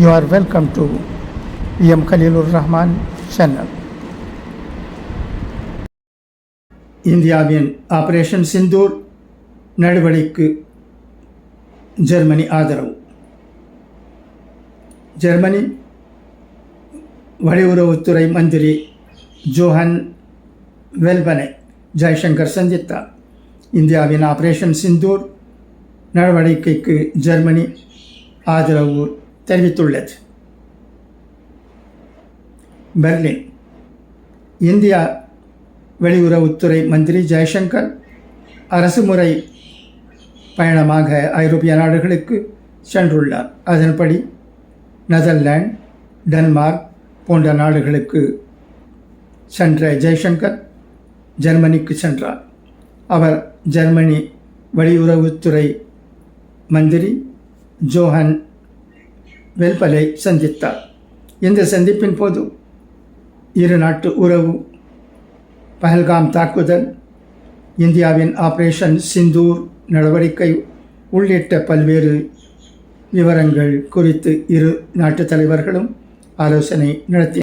You are welcome to M Khaleelur Rahman channel இந்தியாவின் operation Sindoor நடவடிக்கைக்கு Germany ஆதரவு. ஜெர்மனி வெளியுறவுத்துறை மந்திரி ஜோஹன் வெல்பனை ஜெய்சங்கர் சந்தித்தார். இந்தியாவின் ஆபரேஷன் சிந்தூர் நடவடிக்கைக்கு ஜெர்மனி ஆதரவு தெரிவித்துள்ளது. பெர்லின் இந்தியா வெளியுறவுத்துறை மந்திரி ஜெய்சங்கர் அரசுமுறை பயணமாக ஐரோப்பிய நாடுகளுக்கு சென்றுள்ளார். அதன்படி நெதர்லாந்து டென்மார்க் போன்ற நாடுகளுக்கு சென்ற ஜெய்சங்கர் ஜெர்மனிக்கு சென்றார். அவர் ஜெர்மனி வெளியுறவுத்துறை மந்திரி ஜோஹன் வெல்பலை சந்தித்தார். இந்த சந்திப்பின் போது இரு நாட்டு உறவு பஹல்காம் தாக்குதல் இந்தியாவின் ஆபரேஷன் சிந்தூர் நடவடிக்கை உள்ளிட்ட பல்வேறு விவரங்கள் குறித்து இரு நாட்டு தலைவர்களும் ஆலோசனை நடத்தி